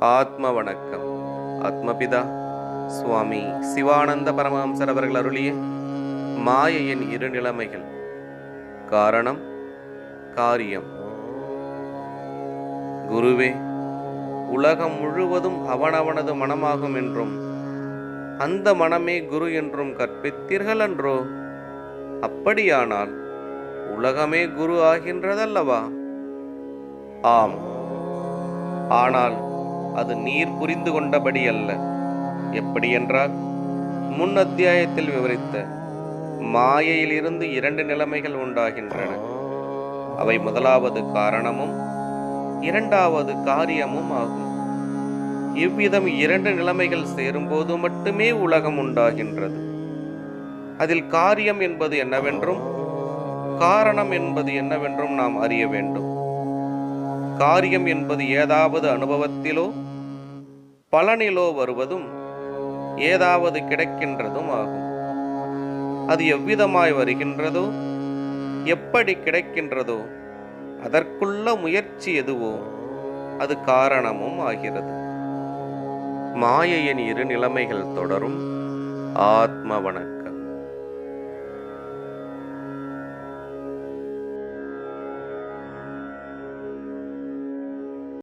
ஆத்ம வணக்கம் ஆத்மபிதா சுவாமி சிவானந்த பரமஹம்சர் அவர்கள் அருளிய மாயையின் இரு நிலைமைகள். காரணம் காரியம். குருவே உலகம் முழுவதும் அவனவனது மனமாகும் என்றும் அந்த மனமே குரு என்றும் கற்பித்தீர்கள் என்றோ அப்படியானால் உலகமே குரு ஆகின்றதல்லவா? ஆம். ஆனால் அது நீர் புரிந்து கொண்டபடி அல்ல. எப்படி என்றால் முன் அத்தியாயத்தில் விவரித்த மாயையிலிருந்து இரண்டு நிலைமைகள் உண்டாகின்றன. அவை முதலாவது காரணமும் இரண்டாவது காரியமும் ஆகும். இவ்விதம் இரண்டு நிலைமைகள் சேரும்போது மட்டுமே உலகம் உண்டாகின்றது. அதில் காரியம் என்பது என்னவென்றும் காரணம் என்பது என்னவென்றும் நாம் அறிய வேண்டும். காரியம் என்பது ஏதாவது அனுபவத்திலோ பலனிலோ வருவதும் ஏதாவது கிடைக்கின்றதும் ஆகும். அது எவ்விதமாய் வருகின்றதோ எப்படி கிடைக்கின்றதோ அதற்குள்ள முயற்சி எதுவோ அது காரணமும் ஆகிறது. மாயையின் இரு நிலைமைகள் தொடரும். ஆத்ம வணக்கம்